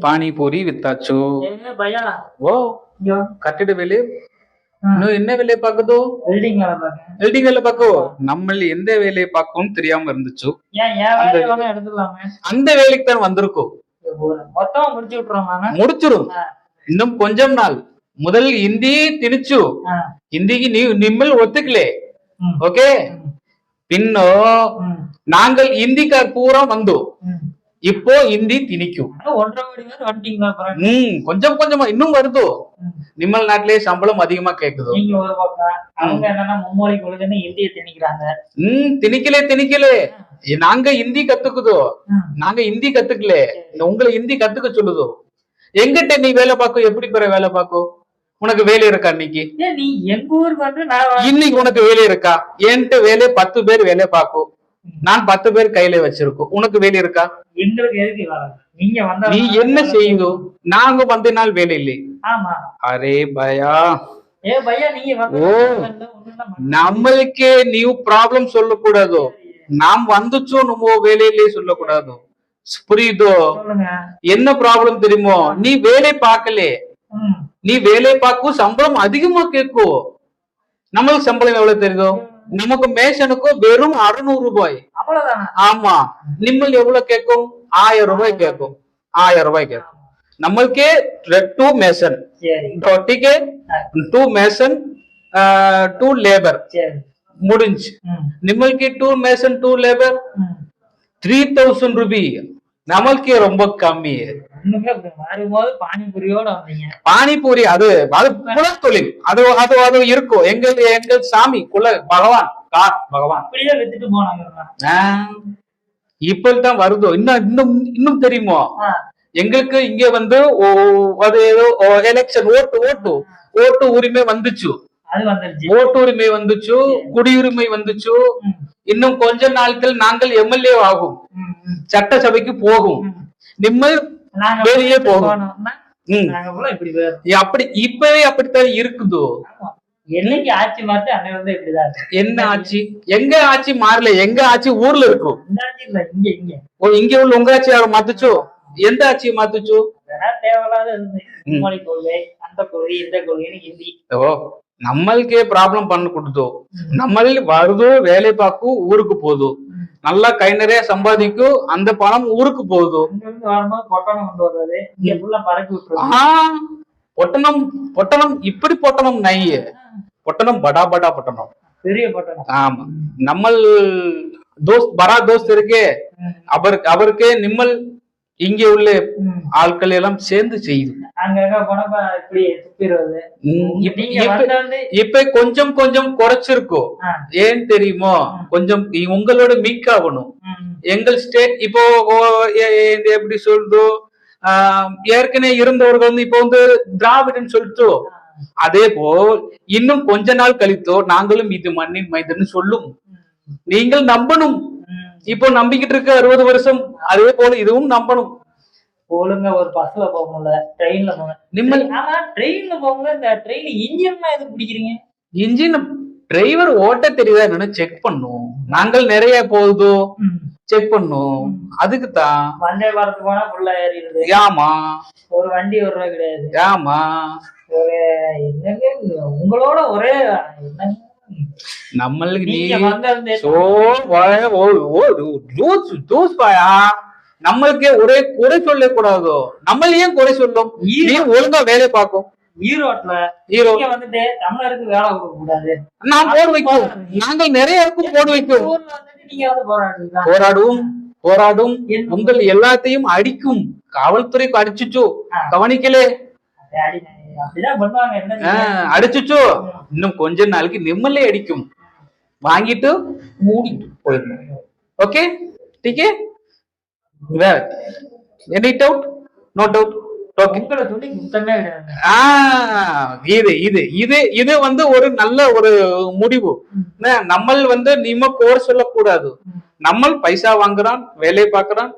பானிபூரி வித்தாச்சு ஓ கட்டிட வேலை என்ன வேலையை பாக்குதோ வெல்டிங் வேலை பார்க்க நம்ம எந்த வேலையை பார்க்கணும் தெரியாம இருந்துச்சு அந்த வேலைக்கு தான் வந்திருக்கோம் மொத்தமா முடிச்சு விட்டுறோம் முடிச்சிரும் இன்னும் கொஞ்சம் நாள் முதல் இந்தி திணிச்சு ஹிந்திக்கு நீ நிம்மல் ஒத்துக்கலே ஓகே பின்னோ நாங்கள் ஹிந்திக்கார் பூரா வந்தோம் இப்போ இந்தி திணிக்கும். ஒன்றரை கோடி பேர் வந்துட்டீங்களா? பாருங்க. ம் கொஞ்சம் கொஞ்சமா இன்னும் வருதோ? நிம்மல் நாட்டிலே சம்பளம் அதிகமா கேக்குதோ? திணிக்கலே திணிக்கலே. நாங்க ஹிந்தி கத்துக்குதோ? நாங்க ஹிந்தி கத்துக்கல. உங்களை ஹிந்தி கத்துக்க சொல்லுதோ? எங்கிட்ட நீ வேலை பார்க்கும் எப்படி பெற வேலை பார்க்கும் உனக்கு வேலை இருக்கா இன்னைக்கு? நீ எங்க ஊருக்கு வந்து இன்னைக்கு உனக்கு வேலை இருக்கா? என்கிட்ட வேலை பத்து பேர் வேலை பார்க்கும் நான் பத்து பேர் கையில வச்சிருக்கோம் உனக்கு வேலை இருக்கா? நீ என்ன செய்யுங்க? நாங்க வந்த நாள் வேலை இல்லை அரே பயா. நம்மளுக்கே நீ ப்ராப்ளம் சொல்லக்கூடாது? நாம் வந்துச்சோ நம்ம வேலையிலே சொல்லக்கூடாது? புரியுதோ? என்ன ப்ராப்ளம் தெரியுமோ? நீ வேலை பார்க்கல. நீ வேலை பார்க்கும் சம்பளம் அதிகமா கேட்கும் நம்மளுக்கு சம்பளம் எவ்வளவு தெரியுதோ? நமக்கு மேஷனுக்கும் வெறும் அறுநூறு ரூபாய். ஆமா. நிம்மல் எவ்வளவு கேட்கும்? ஆயிரம் ரூபாய் கேட்கும். ஆயிரம் ரூபாய் கேட்கும். நம்மளுக்கே டூ மேசன் ரொட்டிக்கு டூ மேசன் டூ லேபர். முடிஞ்சு. நிம்மளுக்கு two mason two labour. Three thousand rupee. நம்மளுக்கே ரொம்ப கம்மி. ஒண்ணுமே இப்படி வரும்போது பானிபுரியோட வந்தீங்க. பானிபூரி அது அது குலத்தொழில் அது அது அது இருக்கும். எங்கள் எங்கள் சாமி குல பகவான் கார் பகவான். அப்படியே வித்துட்டு போனாங்க இப்பதான் வருதோ? இன்னும் இன்னும் இன்னும் தெரியுமோ. எங்களுக்கு இங்க வந்து அது ஏதோ எலெக்ஷன் ஓட்டு ஓட்டு. ஓட்டு உரிமை வந்துச்சு. ஓட்டு உரிமை வந்துச்சு. குடியுரிமை வந்துச்சு. இன்னும் கொஞ்ச நாட்கள் நாங்கள் எம்எல்ஏ ஆகும். சட்டசபைக்கு போகும். ம். வெளியே போகும். போனோம்னா, ம். நாங்க போல இப்படி போயிரும். அப்படி இப்பவே அப்படித்தான் இருக்குதோ. என்னைக்கு ஆட்சி மாத்து அன்னைக்கு வந்து இப்படிதான் என்ன ஆட்சி? எங்க ஆட்சி மாறல? எங்க ஆட்சி ஊர்ல இருக்கும்? இந்த ஆட்சி இல்ல இங்க இங்க. ஓ இங்க உள்ள உங்க ஆட்சி யாரும் மாத்துச்சோ? எந்த ஆட்சியை மாத்துச்சோ? தேவையில்லாத கொள்கை அந்த கொள்கை இந்த கொள்கைன்னு ஹிந்தி. ஓ நம்மளுக்கே ப்ராப்ளம் பண்ண கொடுத்தோ? நம்மள் வருதோ வேலை பார்க்கும் ஊருக்கு போதும் நல்லா கை நிறைய சம்பாதிக்கும். அந்த பணம் ஊருக்கு போகுதோ. பொட்டணம் பொட்டணம் இப்படி பொட்டணம் நைய. பொட்டணம் படா படா பொட்டணம். பெரிய பொட்டணம். ஆமா. நம்மள் தோஸ்த் பரா தோஸ்த் இருக்கே. அவருக்கு அவருக்கே நிம்மல் இங்கே உள்ள. ஆட்கள் எல்லாம் சேர்ந்து செய்யுது இப்ப- கொஞ்சம் கொஞ்சம் குறைச்சிருக்கோம். ஏன் தெரியுமோ? கொஞ்சம் உங்களோட மீக் ஆகணும் எங்கள் ஸ்டேட் இப்போ எப்படி சொல்றதோ? ஆஹ், ஏற்கனவே இருந்தவர்கள் வந்து இப்போ வந்து திராவிடன் சொல்லிட்டோ அதே போல் இன்னும் கொஞ்ச நாள் கழித்தோ நாங்களும் இது மண்ணின் மைதன்னு சொல்லும். நீங்கள் நம்பணும். இப்போ நம்பிக்கிட்டு இருக்க அறுபது வருஷம் அதே போல இதுவும் நம்பணும். ஒழுங்கா ஒரு பஸ்ல போக முடியல ட்ரெயின்ல போக நிம்மல் ஆனா ட்ரெயின்ல போகும்போது இந்த ட்ரெயின் இன்ஜின் எதுக்கு பிடிக்கிறீங்க? இன்ஜின் டிரைவர் ஓட்ட தெரியுதா என்னன்னு செக் பண்ணும். நாங்கள் நிறைய போகுதோ செக் பண்ணும். அதுக்கு தான். வந்தே பாரத் போனா ஃபுல்லா ஏறிடுது. ஆமா. ஒரு வண்டி ஒரு ரூபா கிடையாது. ஆமா. ஒரு என்னங்க? உங்களோட ஒரே என்னங்க? நம்மளுக்கு நீ சோ பாயா. நம்மளுக்கே ஒரே குறை சொல்லக்கூடாதோ நம்ம ஏன் குறை சொல்லும்? நீ ஒழுங்கா வேலை பார்க்கும். ஈரோட்ல ஹீரோ நீங்க வந்துட்டு தமிழருக்கு வேலை கொடுக்க கூடாது. நான் போடு வைக்கும். நாங்கள் நிறைய இருக்கும் வைக்கும். போராடுறீங்களா போராடும் உங்கள் எல்லாத்தையும் அடிக்கும். காவல்துறைக்கு அடிச்சுச்சோ? கவனிக்கலே. அடிச்சுச்சோ. இன்னும் கொஞ்ச நாளைக்கு நிம்மலே அடிக்கும். வாங்கிட்டு மூடிட்டு போயிடணும். ஓகே டீக்கே எனி டவுட் நோ டவுட் இது இது இது இது வந்து ஒரு நல்ல ஒரு முடிவு. நம்மள் வந்து நிம்ம கோர் சொல்லக்கூடாது. நம்ம பைசா வாங்குறான் வேலையை பார்க்கறான்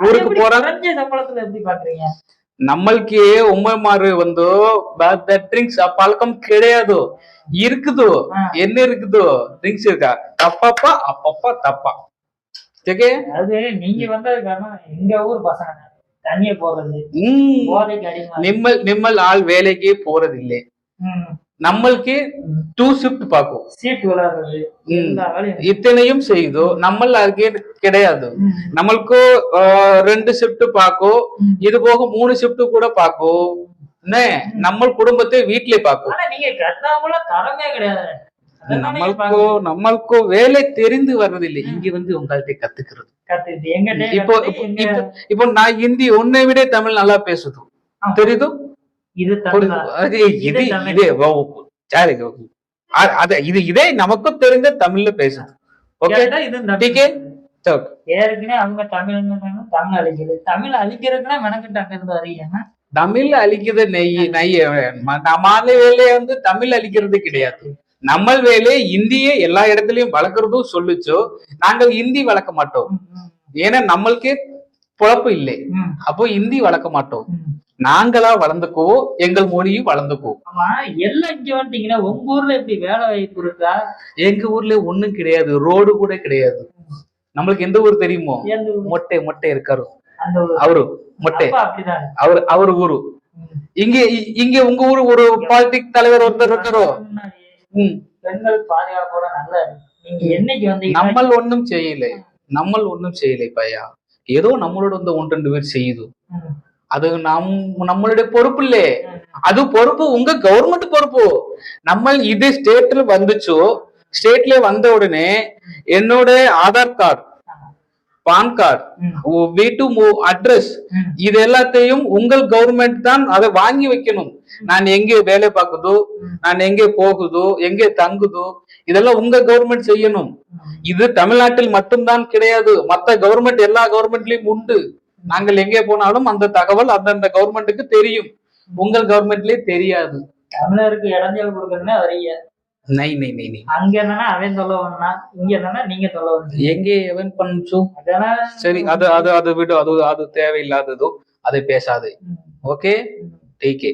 ஊருக்கு குறைஞ்ச சம்பளத்துல எப்படி பாக்குறீங்க? நம்மளுக்கு உண்மைமாறு வந்து ட்ரிங்க்ஸ் பழக்கம் கிடையாது. இருக்குது. என்ன இருக்குது? ட்ரிங்க்ஸ் இருக்கா? தப்பாப்பா அப்பப்பா தப்பா. ஓகே? அது நீங்க வந்தது காரணம் எங்க ஊர் பசங்க. தண்ணிய அடிமை நிம்மல் நிம்மல் ஆள் வேலைக்கே போறதில்லை. ம். நம்மளுக்கு டூ ஷிஃப்ட் பார்க்கும். வேலையும். இத்தனையும் செய்தோ நம்ம அதுக்கே கிடையாது. நம்மளுக்கு ரெண்டு ஷிஃப்ட் பார்க்கும். இது போக மூணு ஷிஃப்ட் கூட பார்க்கும் நம்ம குடும்பத்தை வீட்லயே பார்க்கும் நம்மளுக்கோ. நம்மளுக்கோ வேலை தெரிந்து வர்றதில்லை. இங்க வந்து உங்கள்ட்ட கத்துக்கிறது. இப்போ இப்போ நான் ஹிந்தி உன்னை விட தமிழ் நல்லா பேசுது. ஆமா. இது இது நமக்கும் தெரிந்த தமிழ்ல பேசுது. ஓகே இது ஏற்கனவே அவங்க தமிழ் தமிழ் அழிக்குது. தமிழ் அழிக்கிறதுக்குன்னா மெனக்கிட்டு அங்க இருந்து வரீங்க. தமிழ் அழிக்கிறது நெய் நெய் நம்மால வேலையை வந்து தமிழ் அழிக்கிறது கிடையாது. நம்ம வேலையை இந்தியை எல்லா இடத்துலயும் வளர்க்கறதும் சொல்லுச்சோ நாங்கள் ஹிந்தி வளர்க்க மாட்டோம். ஏன்னா நம்மளுக்கே பொழப்பு இல்லை. அப்போ ஹிந்தி வளர்க்க மாட்டோம். நாங்களா வளர்ந்துக்குவோம் எங்கள் மொழியும் வளர்ந்துக்குவோம். ஆமா எல்லாம் இங்க வந்துட்டீங்கன்னா உங்க ஊர்ல எப்படி வேலை வாய்ப்பு இருக்கா? எங்க ஊர்ல ஒண்ணும் கிடையாது ரோடு கூட கிடையாது. நம்மளுக்கு எந்த ஊர் தெரியுமோ? மொட்டை மொட்டை இருக்காரு. அவரு மொட்டை. அவர் அவர் ஊரு. இங்க இங்க உங்க ஊரு ஒரு பாலிடிக் தலைவர் ஒருத்தர் இருக்காரோ. பெண்கள் பாதுகாப்போட நல்லா என்னைக்கு நம்மள் ஒண்ணும் செய்யலை. நம்மள் ஒண்ணும் செய்யலை பையா. ஏதோ நம்மளோட வந்து ஒன்று ரெண்டு பேர் செய்யுது. அது நம் நம்மளுடைய பொறுப்பு இல்லே அது பொறுப்பு உங்க கவர்மெண்ட் பொறுப்பு. நம்ம இது ஸ்டேட்ல வந்துச்சோ ஸ்டேட்ல வந்த உடனே என்னோட ஆதார் கார்டு பான் கார்டு வீட்டு அட்ரஸ் இது எல்லாத்தையும் உங்கள் கவர்மெண்ட் தான் அதை வாங்கி வைக்கணும். நான் எங்கே வேலை பார்க்குதோ நான் எங்கே போகுதோ எங்கே தங்குதோ இதெல்லாம் உங்க கவர்மெண்ட் செய்யணும். இது தமிழ்நாட்டில் மட்டும்தான் கிடையாது. மத்த கவர்மெண்ட் எல்லா கவர்மெண்ட்லயும் உண்டு. நாங்கள் எங்கே போனாலும் அந்த தகவல் அந்தந்த கவர்மெண்ட்டுக்கு தெரியும். உங்கள் கவர்மெண்ட்லயே தெரியாது. தமிழருக்கு இடைஞ்சல் கொடுக்கறதுன்னா வரீங்க நை நை நை நை. அங்க என்னன்னா அவன் சொல்ல வேணா இங்க என்னன்னா நீங்க சொல்ல வந்து எங்கே எவன் பண்ணுச்சோ? அதெல்லாம் சரி அது அது அது விடு அது அது தேவையில்லாததோ அதை பேசாதே. Okay take